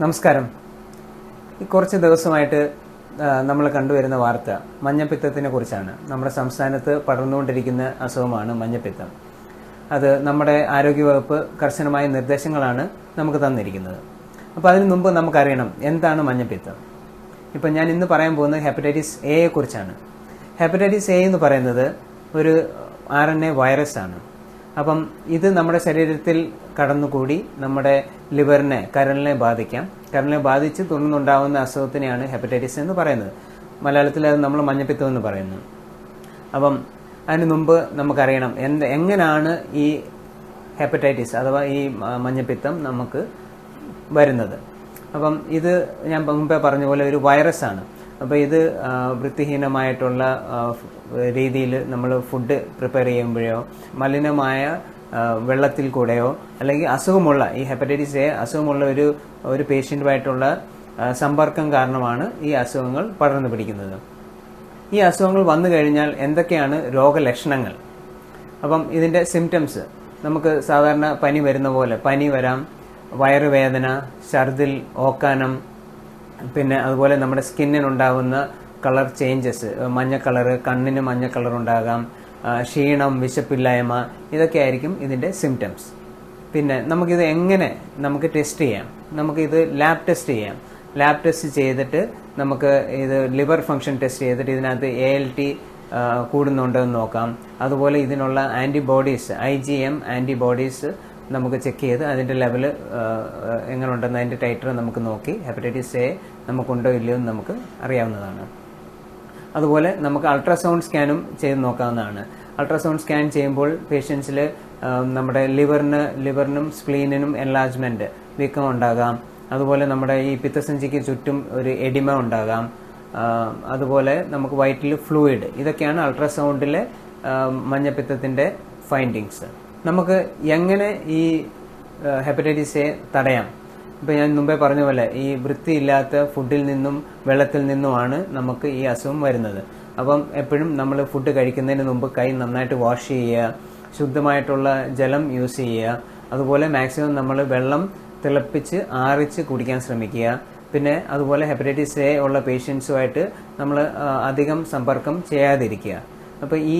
നമസ്കാരം. ഈ കുറച്ച് ദിവസമായിട്ട് നമ്മൾ കണ്ടുവരുന്ന വാർത്ത മഞ്ഞപ്പിത്തത്തിനെ കുറിച്ചാണ്. നമ്മുടെ സംസ്ഥാനത്ത് പടർന്നുകൊണ്ടിരിക്കുന്ന അസുഖമാണ് മഞ്ഞപ്പിത്തം. അത് നമ്മുടെ ആരോഗ്യവകുപ്പ് കർശനമായ നിർദ്ദേശങ്ങളാണ് നമുക്ക് തന്നിരിക്കുന്നത്. അപ്പോൾ അതിനു മുമ്പ് നമുക്കറിയണം എന്താണ് മഞ്ഞപ്പിത്തം? ഇപ്പം ഞാൻ ഇന്ന് പറയാൻ പോകുന്നത് ഹെപ്പറ്റൈറ്റിസ് എയെ കുറിച്ചാണ് ഹെപ്പറ്റൈറ്റിസ് എ എന്ന് പറയുന്നത് ഒരു ആർ എൻ എ വൈറസ് ആണ് അപ്പം ഇത് നമ്മുടെ ശരീരത്തിൽ കടന്നുകൂടി നമ്മുടെ ലിവറിനെ കരളിനെ ബാധിക്കാം. കരളിനെ ബാധിച്ച് തുടർന്നുണ്ടാവുന്ന അസുഖത്തിനെയാണ് ഹെപ്പറ്റൈറ്റിസ് എന്ന് പറയുന്നത്. മലയാളത്തിൽ അത് നമ്മൾ മഞ്ഞപ്പിത്തം എന്ന് പറയുന്നു. അപ്പം അതിന് മുമ്പ് നമുക്കറിയണം എന്ത് എങ്ങനെയാണ് ഈ ഹെപ്പറ്റൈറ്റിസ് അഥവാ ഈ മഞ്ഞപ്പിത്തം നമുക്ക് വരുന്നത്. അപ്പം ഇത് ഞാൻ മുമ്പേ പറഞ്ഞ പോലെ ഒരു വൈറസ് ആണ് അപ്പോൾ ഇത് വൃത്തിഹീനമായിട്ടുള്ള രീതിയിൽ നമ്മൾ ഫുഡ് പ്രിപ്പയർ ചെയ്യുമ്പോഴോ മലിനമായ വെള്ളത്തിൽ കൂടെയോ അല്ലെങ്കിൽ അസുഖമുള്ള ഈ ഹെപ്പറ്റൈറ്റിസ് എ അസുഖമുള്ള ഒരു ഒരു പേഷ്യന്റുമായിട്ടുള്ള സമ്പർക്കം കാരണമാണ് ഈ അസുഖങ്ങൾ പടർന്നു പിടിക്കുന്നത്. ഈ അസുഖങ്ങൾ വന്നു കഴിഞ്ഞാൽ എന്തൊക്കെയാണ് രോഗലക്ഷണങ്ങൾ? അപ്പം ഇതിന്റെ സിംറ്റംസ് നമുക്ക് സാധാരണ പനി വരുന്ന പോലെ പനി വരാം വയറുവേദന ഛർദിൽ ഓക്കാനം പിന്നെ അതുപോലെ നമ്മുടെ സ്കിന്നിനുണ്ടാകുന്ന കളർ ചേഞ്ചസ് മഞ്ഞ കളറ് കണ്ണിന് മഞ്ഞ കളർ ഉണ്ടാകാം ക്ഷീണം വിശപ്പില്ലായ്മ ഇതൊക്കെ ആയിരിക്കും ഇതിന്റെ സിംറ്റംസ് പിന്നെ നമുക്കിത് എങ്ങനെ നമുക്ക് ടെസ്റ്റ് ചെയ്യാം? നമുക്കിത് ലാബ് ടെസ്റ്റ് ചെയ്യാം. ലാബ് ടെസ്റ്റ് ചെയ്തിട്ട് നമുക്ക് ഇത് ലിവർ ഫങ്ഷൻ ടെസ്റ്റ് ചെയ്തിട്ട് ഇതിനകത്ത് എ എൽ ടി കൂടുന്നുണ്ടോ എന്ന് നോക്കാം. അതുപോലെ ഇതിനുള്ള antibodies I G M antibodies നമുക്ക് ചെക്ക് ചെയ്ത് അതിന്റെ ലെവൽ എങ്ങനെ ഉണ്ടെന്ന് അതിന്റെ ടൈറ്റർ നമുക്ക് നോക്കി. ഹെപ്പറ്റൈറ്റിസ് എ നമുക്കുണ്ടോ ഇല്ലയോ എന്ന് നമുക്ക് അറിയാവുന്നതാണ്. അതുപോലെ നമുക്ക് അൾട്രാസൗണ്ട് സ്കാനും ചെയ്ത് നോക്കാവുന്നതാണ്. അൾട്രാസൗണ്ട് സ്കാൻ ചെയ്യുമ്പോൾ പേഷ്യൻസിൽ നമ്മുടെ ലിവറിന് ലിവറിനും സ്പ്ലീനിനും എൻലാജ്മെന്റ് വീക്കം ഉണ്ടാകാം അതുപോലെ നമ്മുടെ ഈ പിത്തസഞ്ചിക്ക് ചുറ്റും ഒരു എഡിമ ഉണ്ടാകാം. അതുപോലെ നമുക്ക് വയറ്റിൽ ഫ്ലൂയിഡ് ഇതൊക്കെയാണ് അൾട്രാസൗണ്ടിലെ മഞ്ഞപ്പിത്തത്തിന്റെ ഫൈൻഡിങ്സ് നമുക്ക് എങ്ങനെ ഈ ഹെപ്പറ്റൈറ്റിസ് എ തടയാം? ഇപ്പം ഞാൻ മുമ്പേ പറഞ്ഞ പോലെ ഈ വൃത്തിയില്ലാത്ത ഫുഡിൽ നിന്നും വെള്ളത്തിൽ നിന്നുമാണ് നമുക്ക് ഈ അസുഖം വരുന്നത്. അപ്പം എപ്പോഴും നമ്മൾ ഫുഡ് കഴിക്കുന്നതിന് മുമ്പ് കൈ നന്നായിട്ട് വാഷ് ചെയ്യുക ശുദ്ധമായിട്ടുള്ള ജലം യൂസ് ചെയ്യുക അതുപോലെ മാക്സിമം നമ്മൾ വെള്ളം തിളപ്പിച്ച് ആറിച്ച് കുടിക്കാൻ ശ്രമിക്കുക. പിന്നെ അതുപോലെ ഹെപ്പറ്റൈറ്റിസ് എ ഉള്ള പേഷ്യൻസുമായിട്ട് നമ്മൾ അധികം സമ്പർക്കം ചെയ്യാതിരിക്കുക. അപ്പോൾ ഈ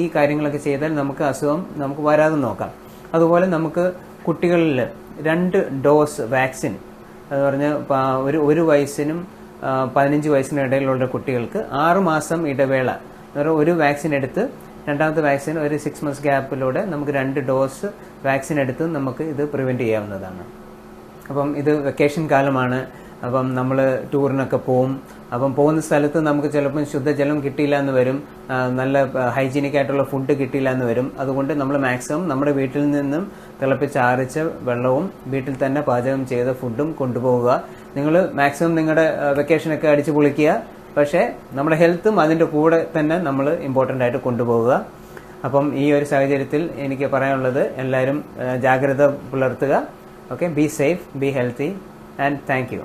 ഈ കാര്യങ്ങളൊക്കെ ചെയ്താൽ നമുക്ക് അസുഖം നമുക്ക് വരാതെ നോക്കാം. അതുപോലെ നമുക്ക് കുട്ടികളിൽ രണ്ട് ഡോസ് വാക്സിൻ എന്ന് പറഞ്ഞ് ഒരു ഒരു വയസ്സിനും പതിനഞ്ച് വയസ്സിനും ഇടയിലുള്ള കുട്ടികൾക്ക് ആറുമാസം ഇടവേള എന്ന് പറഞ്ഞാൽ ഒരു വാക്സിൻ എടുത്ത് രണ്ടാമത്തെ വാക്സിൻ ഒരു സിക്സ് മന്ത്സ് ഗ്യാപ്പിലൂടെ നമുക്ക് രണ്ട് ഡോസ് വാക്സിൻ എടുത്ത് നമുക്ക് ഇത് പ്രിവെന്റ് ചെയ്യാവുന്നതാണ്. അപ്പം ഇത് വെക്കേഷൻ കാലമാണ്. അപ്പം നമ്മൾ ടൂറിനൊക്കെ പോവും. അപ്പം പോകുന്ന സ്ഥലത്ത് നമുക്ക് ചിലപ്പം ശുദ്ധജലം കിട്ടിയില്ല എന്ന് വരും. നല്ല ഹൈജീനിക് ആയിട്ടുള്ള ഫുഡ് കിട്ടിയില്ല എന്ന് വരും. അതുകൊണ്ട് നമ്മൾ മാക്സിമം നമ്മുടെ വീട്ടിൽ നിന്നും തിളപ്പിച്ചാറിച്ച വെള്ളവും വീട്ടിൽ തന്നെ പാചകം ചെയ്ത ഫുഡും കൊണ്ടുപോവുക. നിങ്ങൾ മാക്സിമം നിങ്ങളുടെ വെക്കേഷനൊക്കെ അടിച്ചു പൊളിക്കുക. പക്ഷേ നമ്മുടെ ഹെൽത്തും അതിന്റെ കൂടെ തന്നെ നമ്മൾ ഇമ്പോർട്ടന്റ് ആയിട്ട് കൊണ്ടുപോവുക. അപ്പം ഈ ഒരു സാഹചര്യത്തിൽ എനിക്ക് പറയാനുള്ളത് എല്ലാവരും ജാഗ്രത പുലർത്തുക. Okay be safe be healthy and thank you